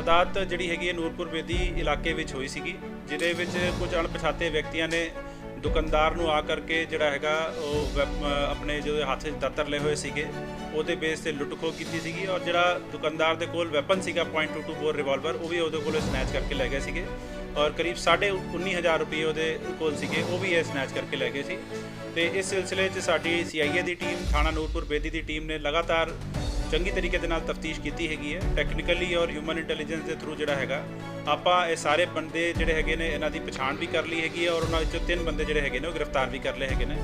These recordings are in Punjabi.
ਵਾਰਦਾਤ ਜਿਹੜੀ ਹੈਗੀ ਹੈ ਨੂਰਪੁਰ ਬੇਦੀ ਇਲਾਕੇ ਵਿੱਚ ਹੋਈ ਸੀਗੀ, ਜਿਹਦੇ ਵਿੱਚ ਕੁਝ ਅਣਪਛਾਤੇ ਵਿਅਕਤੀਆਂ ਨੇ ਦੁਕਾਨਦਾਰ ਨੂੰ ਆ ਕਰਕੇ ਜਿਹੜਾ ਹੈਗਾ ਉਹ ਵੈਪ- ਆਪਣੇ ਜੋ ਹੱਥ 'ਚ ਦਾਤਰ ਲਏ ਹੋਏ ਸੀਗੇ, ਉਹਦੇ ਬੇਸ ਤੇ ਲੁੱਟਖੋ ਕੀਤੀ ਸੀਗੀ ਔਰ ਜਿਹੜਾ ਦੁਕਾਨਦਾਰ ਦੇ ਕੋਲ ਵੈਪਨ ਸੀਗਾ .22 ਬੋਰ ਰਿਵਾਲਵਰ ਉਹ ਵੀ ਉਹਦੇ ਕੋਲੋਂ ਸਨੈਚ ਕਰਕੇ ਲੈ ਗਏ ਸੀਗੇ ਔਰ ਕਰੀਬ 19500 ਰੁਪਏ ਉਹਦੇ ਕੋਲ ਸੀਗੇ, ਉਹ ਵੀ ਇਹ ਸਨੈਚ ਕਰਕੇ ਲੈ ਗਏ ਸੀ। ਤੇ ਇਸ ਸਿਲਸਿਲੇ 'ਚ ਸਾਡੀ ਸੀਆਈਏ ਦੀ ਟੀਮ ਥਾਣਾ ਨੂਰਪੁਰ ਬੇਦੀ ਦੀ ਟੀਮ ਨੇ ਲਗਾਤਾਰ ਚੰਗੀ ਤਰੀਕੇ ਦੇ ਨਾਲ ਤਫਤੀਸ਼ ਕੀਤੀ ਹੈਗੀ ਹੈ। ਟੈਕਨੀਕਲੀ ਔਰ ਹਿਊਮਨ ਇੰਟੈਲੀਜੈਂਸ ਦੇ ਥਰੂ ਜਿਹੜਾ ਹੈਗਾ, ਆਪਾਂ ਇਹ ਸਾਰੇ ਬੰਦੇ ਜਿਹੜੇ ਹੈਗੇ ਨੇ, ਇਹਨਾਂ ਦੀ ਪਛਾਣ ਵੀ ਕਰ ਲਈ ਹੈਗੀ ਹੈ ਔਰ ਉਹਨਾਂ ਵਿੱਚੋਂ ਤਿੰਨ ਬੰਦੇ ਜਿਹੜੇ ਹੈਗੇ ਨੇ, ਉਹ ਗ੍ਰਿਫਤਾਰ ਵੀ ਕਰ ਲਏ ਹੈਗੇ ਨੇ।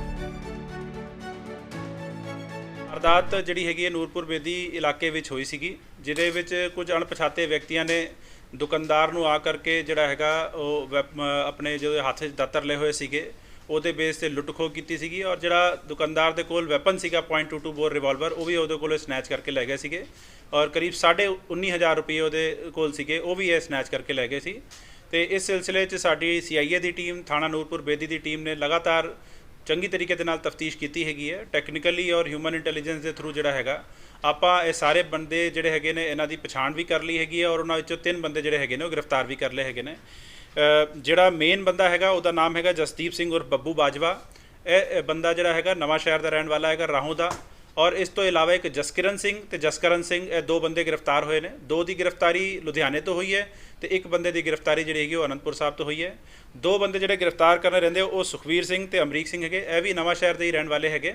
ਵਾਰਦਾਤ ਜਿਹੜੀ ਹੈਗੀ ਹੈ ਨੂਰਪੁਰ ਬੇਦੀ ਇਲਾਕੇ ਵਿੱਚ ਹੋਈ ਸੀਗੀ, ਜਿਹਦੇ ਵਿੱਚ ਕੁਝ ਅਣਪਛਾਤੇ ਵਿਅਕਤੀਆਂ ਨੇ ਦੁਕਾਨਦਾਰ ਨੂੰ ਆ ਕਰਕੇ ਜਿਹੜਾ ਹੈਗਾ, ਉਹ ਵੈਪ- ਆਪਣੇ ਜੋ ਹੱਥ 'ਚ ਦਾਤਰ ਲਏ ਹੋਏ ਸੀਗੇ। ਉਹਦੇ ਬੇਸ ਤੇ ਲੁੱਟ ਖੋਹ ਕੀਤੀ ਸੀਗੀ ਔਰ ਜਿਹੜਾ ਦੁਕਾਨਦਾਰ ਦੇ ਕੋਲ ਵੈਪਨ ਸੀਗਾ .22 ਬੋਰ ਰਿਵਾਲਵਰ ਉਹ ਵੀ ਉਹਦੇ ਕੋਲੋਂ ਸਨੈਚ ਕਰਕੇ ਲੈ ਗਏ ਸੀਗੇ ਔਰ ਕਰੀਬ 19500 ਰੁਪਏ ਉਹਦੇ ਕੋਲ ਸੀਗੇ, ਉਹ ਵੀ ਇਹ ਸਨੈਚ ਕਰਕੇ ਲੈ ਗਏ ਸੀ। ਤੇ ਇਸ ਸਿਲਸਿਲੇ 'ਚ ਸਾਡੀ ਸੀਆਈਏ ਦੀ ਟੀਮ ਥਾਣਾ ਨੂਰਪੁਰ ਬੇਦੀ ਦੀ ਟੀਮ ਨੇ ਲਗਾਤਾਰ ਚੰਗੀ ਤਰੀਕੇ ਦੇ ਨਾਲ ਤਫਤੀਸ਼ ਕੀਤੀ ਹੈਗੀ ਹੈ। ਟੈਕਨੀਕਲੀ ਔਰ ਹਿਊਮਨ ਇੰਟੈਲੀਜੈਂਸ ਦੇ ਥਰੂ ਜਿਹੜਾ ਹੈਗਾ, ਆਪਾਂ ਇਹ ਸਾਰੇ ਬੰਦੇ ਜਿਹੜੇ ਹੈਗੇ ਨੇ, ਇਹਨਾਂ ਦੀ ਪਛਾਣ ਵੀ ਕਰ ਲਈ ਹੈਗੀ ਹੈ ਔਰ ਉਹਨਾਂ ਵਿੱਚੋਂ ਤਿੰਨ ਬੰਦੇ ਜਿਹੜੇ ਹੈਗੇ ਨੇ, ਉਹ ਗ੍ਰਿਫਤਾਰ ਵੀ ਕਰ ਲਏ ਹੈਗੇ ਨੇ। ਜਿਹੜਾ ਮੇਨ ਬੰਦਾ ਹੈਗਾ, ਉਹਦਾ ਨਾਮ ਹੈਗਾ ਜਸਦੀਪ ਸਿੰਘ ਔਰ ਬੱਬੂ ਬਾਜਵਾ। ਇਹ ਬੰਦਾ ਜਿਹੜਾ ਹੈਗਾ ਨਵਾਂ ਸ਼ਹਿਰ ਦਾ ਰਹਿਣ ਵਾਲਾ ਹੈਗਾ, ਰਾਹੋਂ ਦਾ। ਔਰ ਇਸ ਤੋਂ ਇਲਾਵਾ ਇੱਕ ਜਸਕਿਰਨ ਸਿੰਘ ਤੇ ਜਸਕਰਨ ਸਿੰਘ, ਇਹ ਦੋ ਬੰਦੇ ਗ੍ਰਿਫਤਾਰ ਹੋਏ ਨੇ। ਦੋ ਦੀ ਗ੍ਰਿਫਤਾਰੀ ਲੁਧਿਆਣੇ ਤੋਂ ਹੋਈ ਹੈ ਤੇ ਇੱਕ ਬੰਦੇ ਦੀ ਗ੍ਰਿਫਤਾਰੀ ਜਿਹੜੀ ਹੈਗੀ ਉਹ ਅਨੰਦਪੁਰ ਸਾਹਿਬ ਤੋਂ ਹੋਈ ਹੈ। ਦੋ ਬੰਦੇ ਜਿਹੜੇ ਗ੍ਰਿਫਤਾਰ ਕਰਨ ਰਹਿੰਦੇ ਉਹ ਸੁਖਵੀਰ ਸਿੰਘ ਤੇ ਅਮਰੀਕ ਸਿੰਘ ਹੈਗੇ। ਇਹ ਵੀ ਨਵਾਂ ਸ਼ਹਿਰ ਦੇ ਹੀ ਰਹਿਣ ਵਾਲੇ ਹੈਗੇ।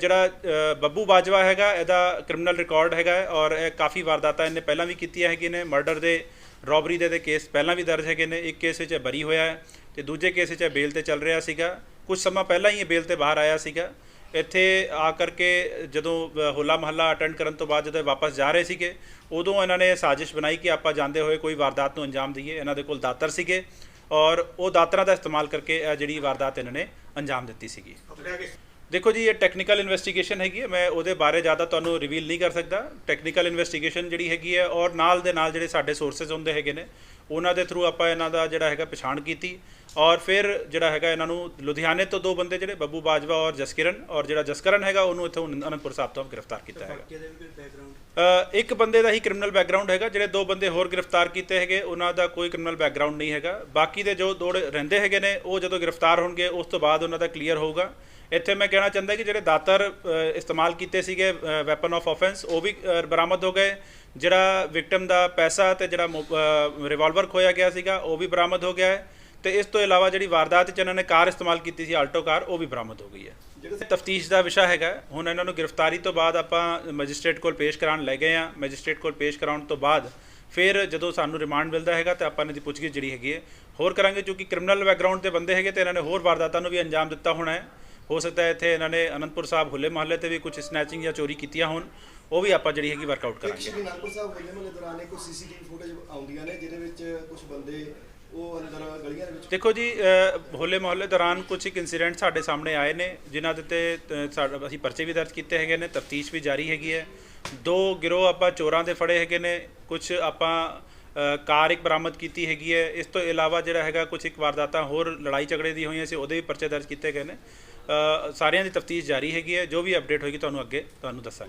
ਜਿਹੜਾ ਬੱਬੂ ਬਾਜਵਾ ਹੈਗਾ, ਇਹਦਾ ਕ੍ਰਿਮੀਨਲ ਰਿਕਾਰਡ ਹੈਗਾ ਔਰ ਇਹ ਕਾਫੀ ਵਾਰਦਾਤਾਂ ਇਹਨੇ ਪਹਿਲਾਂ ਵੀ ਕੀਤੀਆਂ ਹੈਗੀਆਂ ਨੇ। ਮਰਡਰ ਦੇ ਰੋਬਰੀ ਦੇ ਦੇ ਕੇਸ ਪਹਿਲਾਂ ਵੀ ਦਰਜ ਹੈਗੇ ਨੇ, ਇੱਕ ਕੇਸ ਵਿੱਚ ਬਰੀ ਹੋਇਆ ਹੈ ਤੇ ਦੂਜੇ ਕੇਸ ਵਿੱਚ ਇਹ ਬੇਲ ਤੇ ਚੱਲ ਰਿਹਾ ਸੀਗਾ। ਕੁਝ ਸਮਾਂ ਪਹਿਲਾਂ ਹੀ ਇਹ ਬੇਲ ਤੇ ਬਾਹਰ ਆਇਆ ਸੀਗਾ। ਇੱਥੇ ਆ ਕਰਕੇ ਜਦੋਂ ਹੋਲਾ ਮਹੱਲਾ ਅਟੈਂਡ ਕਰਨ ਤੋਂ ਬਾਅਦ ਜਦੋਂ ਵਾਪਸ ਜਾ ਰਹੇ ਸੀਗੇ, ਉਦੋਂ ਇਹਨਾਂ ਨੇ ਸਾਜ਼ਿਸ਼ ਬਣਾਈ ਕਿ ਆਪਾਂ ਜਾਂਦੇ ਹੋਏ ਕੋਈ ਵਾਰਦਾਤ ਨੂੰ ਅੰਜਾਮ ਦਈਏ। ਇਹਨਾਂ ਦੇ ਕੋਲ ਦਾਤਰ ਸੀਗੇ ਔਰ ਉਹ ਦਾਤਰਾਂ ਦਾ ਇਸਤੇਮਾਲ ਕਰਕੇ ਇਹ ਜਿਹੜੀ ਵਾਰਦਾਤ ਇਹਨਾਂ ਨੇ ਅੰਜਾਮ ਦਿੱਤੀ ਸੀਗੀ। ਦੇਖੋ ਜੀ, ਇਹ ਟੈਕਨੀਕਲ ਇਨਵੈਸਟੀਗੇਸ਼ਨ ਹੈਗੀ ਹੈ। ਮੈਂ ਉਹਦੇ ਬਾਰੇ ਜ਼ਿਆਦਾ ਤੁਹਾਨੂੰ ਰਿਵੀਲ ਨਹੀਂ ਕਰ ਸਕਦਾ। ਟੈਕਨੀਕਲ ਇਨਵੈਸਟੀਗੇਸ਼ਨ ਜਿਹੜੀ ਹੈਗੀ ਹੈ, ਔਰ ਨਾਲ ਦੇ ਨਾਲ ਜਿਹੜੇ ਸਾਡੇ ਸੋਰਸਸ ਹੁੰਦੇ ਹੈਗੇ ਨੇ, ਉਹਨਾਂ ਦੇ ਥਰੂ ਆਪਾਂ ਇਹਨਾਂ ਦਾ ਜਿਹੜਾ ਹੈਗਾ, ਪਛਾਣ ਕੀਤੀ। ਔਰ ਫਿਰ ਜਿਹੜਾ ਹੈਗਾ ਇਹਨਾਂ ਨੂੰ ਲੁਧਿਆਣੇ ਤੋਂ ਦੋ ਬੰਦੇ ਜਿਹੜੇ ਬੱਬੂ ਬਾਜਵਾ ਔਰ ਜਸਕਿਰਨ ਔਰ ਜਿਹੜਾ ਜਸਕਰਨ ਹੈਗਾ ਉਹਨੂੰ ਇੱਥੋਂ ਅਨੰਦਪੁਰ ਸਾਹਿਬ ਤੋਂ ਗ੍ਰਿਫਤਾਰ ਕੀਤਾ ਹੈਗਾ। ਇੱਕ ਬੰਦੇ ਦਾ ਹੀ ਕ੍ਰਿਮੀਨਲ ਬੈਕਗ੍ਰਾਉਂਡ ਹੈਗਾ ਜਿਹੜੇ ਦੋ ਬੰਦੇ ਹੋਰ ਗ੍ਰਿਫਤਾਰ ਕੀਤੇ ਹੈਗੇ ਉਹਨਾਂ ਦਾ ਕੋਈ ਕ੍ਰਿਮੀਨਲ ਬੈਕਗ੍ਰਾਉਂਡ ਨਹੀਂ ਹੈਗਾ। ਬਾਕੀ ਦੇ ਜੋ ਦੋ ਰਹਿੰਦੇ ਹੈਗੇ ਨੇ ਉਹ ਜਦੋਂ ਗ੍ਰਿਫਤਾਰ ਹੋਣਗੇ ਉਸ ਤੋਂ ਬਾਅਦ ਉਹਨਾਂ ਦਾ ਕਲੀਅਰ ਹੋਊਗਾ। ਇੱਥੇ ਮੈਂ ਕਹਿਣਾ ਚਾਹੁੰਦਾ ਕਿ ਜਿਹੜੇ ਦਾਤਰ ਇਸਤੇਮਾਲ ਕੀਤੇ ਸੀਗੇ ਵੈਪਨ ਆਫ ਆਫੈਂਸ ਉਹ ਵੀ ਬਰਾਮਦ ਹੋ ਗਏ। ਜਿਹੜਾ ਵਿਕਟਮ ਦਾ ਪੈਸਾ ਤੇ ਜਿਹੜਾ ਰਿਵਾਲਵਰ ਖੋਇਆ ਗਿਆ ਸੀਗਾ ਉਹ ਵੀ ਬਰਾਮਦ ਹੋ ਗਿਆ ਹੈ। ਤੇ ਇਸ ਤੋਂ ਇਲਾਵਾ ਜਿਹੜੀ ਵਾਰਦਾਤ 'ਚ ਇਹਨਾਂ ਨੇ ਕਾਰ ਇਸਤੇਮਾਲ ਕੀਤੀ ਸੀ ਆਲਟੋ ਕਾਰ ਉਹ ਵੀ ਬਰਾਮਦ ਹੋ ਗਈ ਹੈ। ਜਿਹੜੇ ਤਫਤੀਸ਼ ਦਾ ਵਿਸ਼ਾ ਹੈਗਾ ਹੁਣ ਇਹਨਾਂ ਨੂੰ ਗ੍ਰਿਫਤਾਰੀ ਤੋਂ ਬਾਅਦ ਆਪਾਂ ਮੈਜਿਸਟ੍ਰੇਟ ਕੋਲ ਪੇਸ਼ ਕਰਾਉਣ ਲੈ ਗਏ ਆ ਮੈਜਿਸਟ੍ਰੇਟ ਕੋਲ ਪੇਸ਼ ਕਰਾਉਣ ਤੋਂ ਬਾਅਦ ਫਿਰ ਜਦੋਂ ਸਾਨੂੰ ਰਿਮਾਂਡ ਮਿਲਦਾ ਹੈਗਾ ਤਾਂ ਆਪਾਂ ਇਹਨਾਂ ਦੀ ਪੁੱਛਗਿੱਛ ਜਿਹੜੀ ਹੈਗੀ ਹੈ ਹੋਰ ਕਰਾਂਗੇ ਕਿਉਂਕਿ ਕ੍ਰਿਮੀਨਲ ਬੈਕਗ੍ਰਾਉਂਡ ਦੇ ਬੰਦੇ ਹੈਗੇ ਤੇ ਇਹਨਾਂ ਨੇ ਹੋਰ ਵਾਰਦਾਤਾਂ ਨੂੰ ਵੀ ਅੰਜਾਮ ਦਿੱਤਾ ਹੋਣਾ ਹੈ। ਹੋ ਸਕਦਾ ਹੈ ਇੱਥੇ ਇਹਨਾਂ ਨੇ ਅਨੰਦਪੁਰ ਸਾਹਿਬ ਹੁੱਲੇ ਮਹੱਲੇ ਤੇ ਵੀ ਕੁਝ ਸਨੈਚਿੰਗ ਜਾਂ ਚੋਰੀ ਕੀਤੀਆਂ ਹੋਣ ਉਹ ਵੀ ਆਪਾਂ ਜਿਹੜੀ ਹੈਗੀ ਵਰਕਆਊਟ ਕਰਾਂਗੇ। ਅਨੰਦਪੁਰ ਸਾਹਿਬ ਹੋਲੇ ਮਹੱਲੇ ਦੌਰਾਨ ਇੱਕ ਸੀਸੀਟੀਵੀ ਫੁਟੇਜ ਆਉਂਦੀਆਂ ਨੇ ਜਿਹਦੇ ਵਿੱਚ ਕੁਝ ਬੰਦੇ ਉਹ ਅੰਦਰ ਗਲੀਆਂ ਦੇ ਵਿੱਚ ਦੇਖੋ ਜੀ ਹੋਲੇ ਮਹੱਲੇ ਦੌਰਾਨ ਕੁਝ ਇੱਕ ਇਨਸੀਡੈਂਟ ਸਾਡੇ ਸਾਹਮਣੇ ਆਏ ਨੇ, ਜਿਨ੍ਹਾਂ ਦੇ ਤੇ ਸਾਡਾ, ਅਸੀਂ ਪਰਚੇ ਵੀ ਦਰਜ ਕੀਤੇ ਹੈਗੇ ਨੇ, ਤਫਤੀਸ਼ ਵੀ ਜਾਰੀ ਹੈਗੀ ਹੈ। ਦੋ ਗਿਰੋਹ ਆਪਾਂ ਚੋਰਾਂ ਦੇ ਫੜੇ ਹੈਗੇ ਨੇ ਕੁਝ ਆਪਾਂ ਕਾਰ ਇੱਕ ਬਰਾਮਦ ਕੀਤੀ ਹੈਗੀ ਹੈ। ਇਸ ਤੋਂ ਇਲਾਵਾ ਜਿਹੜਾ ਹੈਗਾ ਕੁਝ ਇੱਕ ਵਾਰਦਾਤਾਂ ਹੋਰ ਲੜਾਈ ਝਗੜੇ ਦੀ ਹੋਈਆਂ ਸੀ, ਉਹਦੇ ਵੀ ਪਰਚੇ ਦਰਜ ਕੀਤੇ ਗਏ ਨੇ। ਸਾਰਿਆਂ ਦੀ ਤਫਤੀਸ਼ ਜਾਰੀ ਹੈਗੀ ਹੈ। ਜੋ ਵੀ ਅਪਡੇਟ ਹੋਏਗੀ, ਤੁਹਾਨੂੰ ਅੱਗੇ, ਤੁਹਾਨੂੰ ਦੱਸਾਂਗੇ।